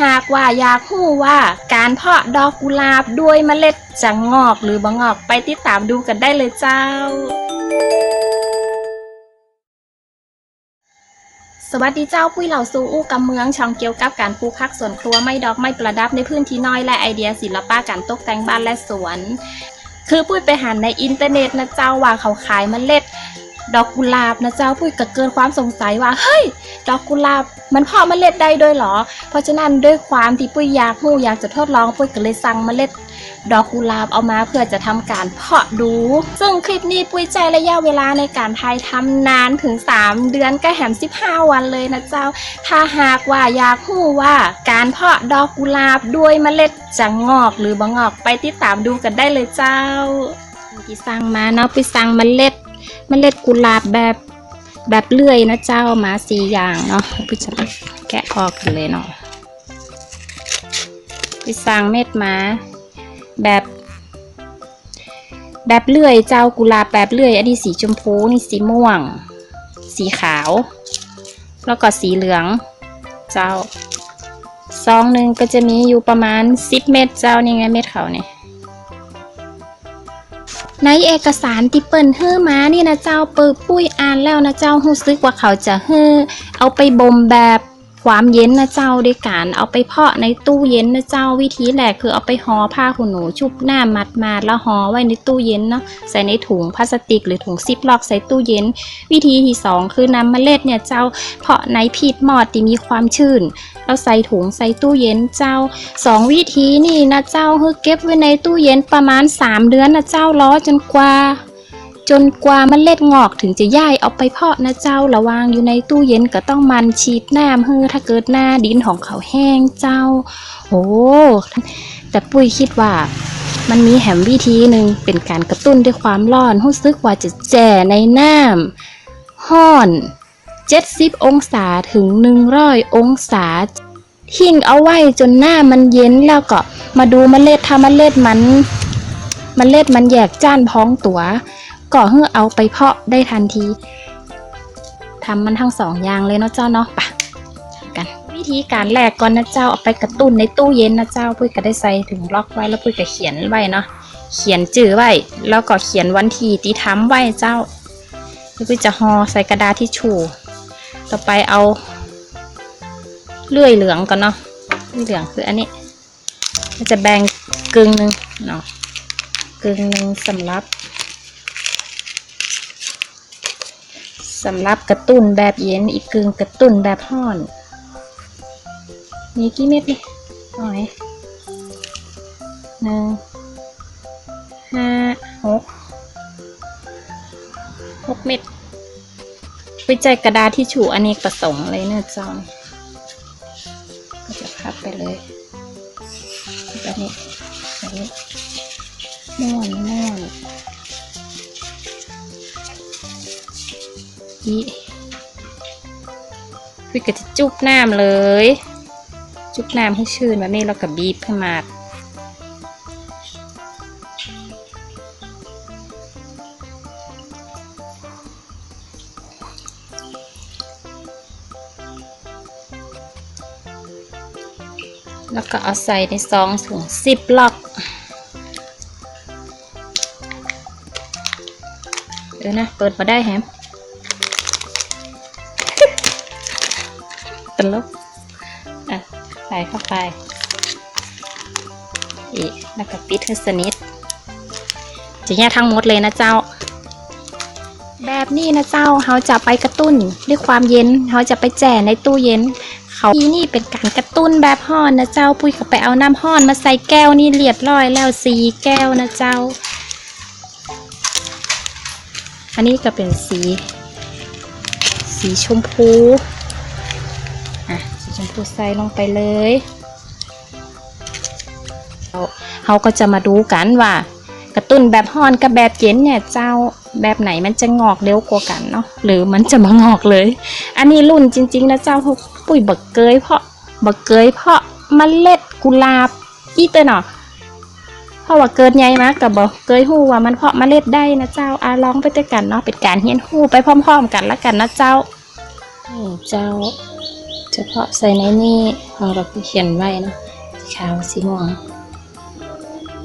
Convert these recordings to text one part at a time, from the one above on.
หากว่าอยากรู้ว่าการเพาะดอกกุหลาบด้วยเมล็ดจะงอกหรือบ่งอกไปติดตามดูกันได้เลยเจ้า สวัสดีเจ้าปุ้ยเหล่าซูอู้กำเมืองช่องเกี่ยวกับการปลูกผักสวนครัวไม่ดอกไม่ประดับในพื้นที่น้อยและไอเดียศิลปะการตกแต่งบ้านและสวน คือปุ้ยไปหาในอินเทอร์เน็ตนะเจ้าว่าเขาขายเมล็ด ดอกกุหลาบนะเจ้าปุ้ยก็เกินความสงสัยว่าเฮ้ย ดอกกุหลาบมันเพาะเมล็ดได้ด้วยหรอ เพราะฉะนั้นด้วยความที่ปุ้ยอยากรู้อยากจะทดลองปุ้ยก็เลยสั่งเมล็ด ดอกกุหลาบเอามาเพื่อจะทำการเพาะดู ซึ่งคลิปนี้ปุ้ยใจระยะเวลาในการถ่ายทำนานถึง 3 เดือนก็แหม15 วันเลยนะเจ้า ถ้าหากว่าอยากรู้ว่าการเพาะดอกกุหลาบด้วยเมล็ดจะงอกหรือบ่งอกไปติดตามดูกันได้เลยเจ้าที่สั่งมาเนาะไปสั่งเมล็ด เมล็ดกุหลาบแบบแบบเลื่อยนะเจ้ามาสี่อย่างเนาะปุ้ยจะแกะออกกันเลยเนาะไปสั่งเม็ดมาแบบ แบบเลื่อยเจ้ากุหลาบแบบเลื่อย อันนี้สีชมพูนี่สีม่วง สีขาว แล้วก็สีเหลือง เจ้าซองหนึ่งก็จะมีอยู่ประมาณ10เม็ดเจ้านี่ไงเม็ดเขาเนี่ย ในเอกสารที่เปิ้นเฮ้อมานี่นะเจ้าเปิดปุ้ยอ่านแล้วนะเจ้ารู้สึกว่าเขาจะเฮ้อเอาไปบ่มแบบ ความเย็นนะเจ้าด้วยการเอาไปเพาะในตู้เย็นนะเจ้าวิธีแรกคือเอาไปห่อผ้าขนหนูชุบหน้ามัดมาแล้วห่อไว้ในตู้เย็นเนาะใส่ในถุงพลาสติก หรือถุงซิปล็อกใส่ตู้เย็น วิธีที่สองคือนำเมล็ดเนี่ยเจ้าเพาะในพีดมอดที่มีความชื้นแล้วใส่ถุงใส่ตู้เย็นเจ้าสองวิธีนี่นะเจ้าคือเก็บไว้ในตู้เย็นประมาณ 3 เดือนนะเจ้าล้อจนกว่า จนกว่าเมล็ดงอกถึงจะย่ายเอาไปเพาะนะเจ้าระวางอยู่ในตู้เย็นก็ต้องมันฉีดน้ำเฮือถ้าเกิดหน้าดินของเขาแห้งเจ้า โอ้แต่ปุ้ยคิดว่า มันมีแหมวิธีหนึ่งเป็นการกระตุ้นด้วยความร้อนรู้สึกว่าจะแจ่ในน้ำห้อน70 องศาถึง 100 องศาหิ่งเอาไว้จนหน้ามันเย็นแล้วก็มาดูเมล็ดถ้าเมล็ดมันเมล็ดมันแยกจ้านพ้องตัว ก็เพื่อเอาไปเพาะได้ทันทีทำมันทั้งสองอย่างเลยเนาะเจ้าเนาะปะกัน วิธีการแรกก่อนนะเจ้าเอาไปกระตุ้นในตู้เย็นนะเจ้าปุ้ยก็ได้ใส่ถึงล็อกไว้แล้วปุ้ยก็เขียนไว้เนาะเขียนจื่อไว้ แล้วก็เขียนวันที่ที่ทำไว้เจ้าปุ้ยจะห่อใส่กระดาษที่ชูต่อไปเอาเลื่อยเหลืองก่อนเนาะเลื่อยเหลืองคืออันนี้มันจะแบ่งกึ่งหนึ่งเนาะกึ่งหนึ่งสำหรับ สำหรับกระตุ้นแบบเย็นอีกกึ่งกระตุ้นแบบห้อน มีกี่เม็ดนี่หน่อยหนึ่งห้าหกหกเม็ดไปใจกระดาษที่ฉูอเนกประสงค์เลยเนื้อจ้านี่ก็จะพับไปเลยแบบนี้แบบนี้ม่วนม่วน อีพี่ก็จะจุบน้ำเลย จุบน้ำให้ชื้นแบบนี้แล้วก็บีบขึ้นมาแล้วก็เอาใส่ในซองถุงซิปล็อก เดี๋ยวนะ เปิดมาได้แฮม ตลกอะใส่เข้าไป อีกแล้วก็ปิดให้สนิทจะแยกทั้งหมดเลยนะเจ้า แบบนี้นะเจ้าเขาจะไปกระตุ้นด้วยความเย็นเขาจะไปแจ่ในตู้เย็นเขาที่นี่เป็นการกระตุ้นแบบห้อนนะเจ้า ปุ้ยก็ไปเอาน้ำห้อนมาใส่แก้วนี่เรียบร้อยแล้วสีแก้วนะเจ้า อันนี้ก็เป็นสี สีชมพู ชมพูใส่ลงไปเลยเราเราก็จะมาดูกันว่า กระตุ้นแบบฮ้อนกับแบบเย็นเนี่ยเจ้าแบบไหนมันจะงอกเร็วกว่ากันเนาะหรือมันจะมางอกเลย อันนี้รุ่นจริงๆนะเจ้าพวกปุ๋ยบักเกยเพาะบักเกยเพาะเมล็ดกุหลาบอีเตอร์เนาะเพราะว่าเกิดใหญ่มากกับบอกเกยหู้ว่ามันเพาะเมล็ดได้นะเจ้าอาลองไปด้วยกันเนาะเป็นการเฮียนหู้ไปพร้อม ๆ กันละกันนะเจ้านี่เจ้าจ เฉพาะใส่ในนี่ของเราเขียนไว้นะสีขาวสีม่วง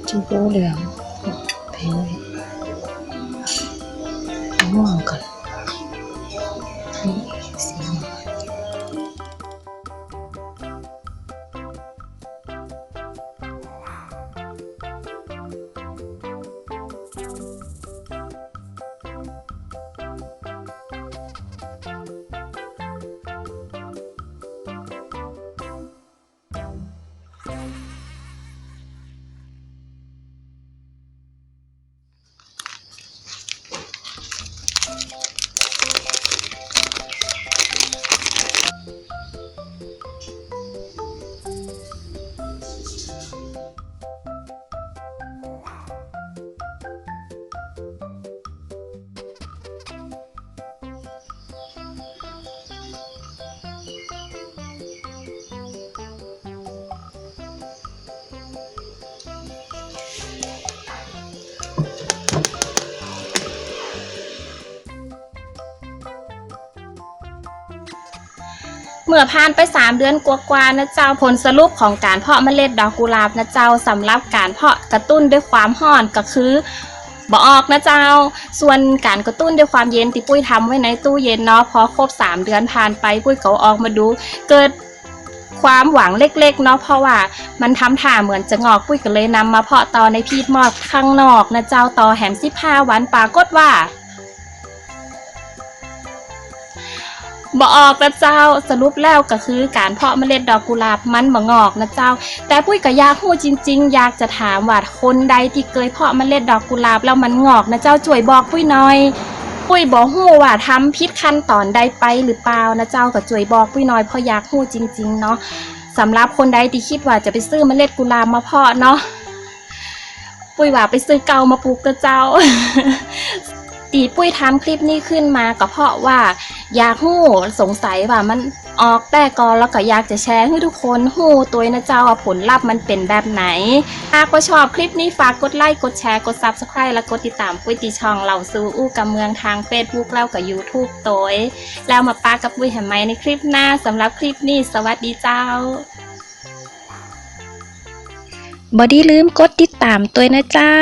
ชมพูเหลืองแพงเลยม่วงก่อนนี่สีม่วง เมื่อผ่านไป 3 เดือนกว่าๆนะเจ้าผลสรุปของการเพาะเมล็ดดอกกุหลาบนะเจ้าสำหรับการเพาะกระตุ้นด้วยความร้อนก็คือบ่ออกนะเจ้า ส่วนการกระตุ้นด้วยความเย็นที่ปุ้ยทำไว้ในตู้เย็นเนาะพอครบ 3 เดือนผ่านไปปุ้ยเอาออกมาดู เกิดความหวังเล็กๆเนาะเพราะว่ามันทำท่าเหมือนจะงอกปุ้ยก็เลยนำมาเพาะต่อในพีดมอดข้างนอกนะเจ้าต่อแหม15วันปรากฏว่า บ่ออกนะเจ้าสรุปแล้วก็คือการเพาะเมล็ดดอกกุหลาบมันบ่งอกนะเจ้า แต่ปุ้ยก็อยากรู้จริง ๆ อยากจะถามว่าคนใดที่เคยเพาะเมล็ดดอกกุหลาบแล้วมันงอกนะเจ้าช่วยบอกปุ้ยหน่อยปุ้ยบ่ฮู้ว่าทำผิดขั้นตอนใดไปหรือเปล่านะเจ้าก็ช่วยบอกปุ้ยหน่อยเพราะอยากรู้จริง ๆ เนาะสำหรับคนใดที่คิดว่าจะไปซื้อเมล็ดกุหลาบมาเพาะเนาะปุ้ยว่าไปซื้อเกามาปลูกนะเจ้า ตีปุ้ยทำคลิปนี้ขึ้นมาก็เพราะว่า อยากหู้สงสัยว่ามันออกแต่ก่อนแล้วก็อยากจะแชร์ให้ทุกคนหู้ตัวนะเจ้าว่าผลลัพธ์มันเป็นแบบไหนหากว่าชอบคลิปนี้ฝากกดไลค์กดแชร์กด Subscribe และกดติดตามปุ้ยตีช่องเหล่าซูอู้กับเมืองทาง Facebook แล้วกับ YouTube ตัวแล้วมาปากับปุ้ยเห็นไหมในคลิปหน้าสำหรับคลิปนี้สวัสดีเจ้าบอดี้ลืมกดติดตามตัวนะเจ้า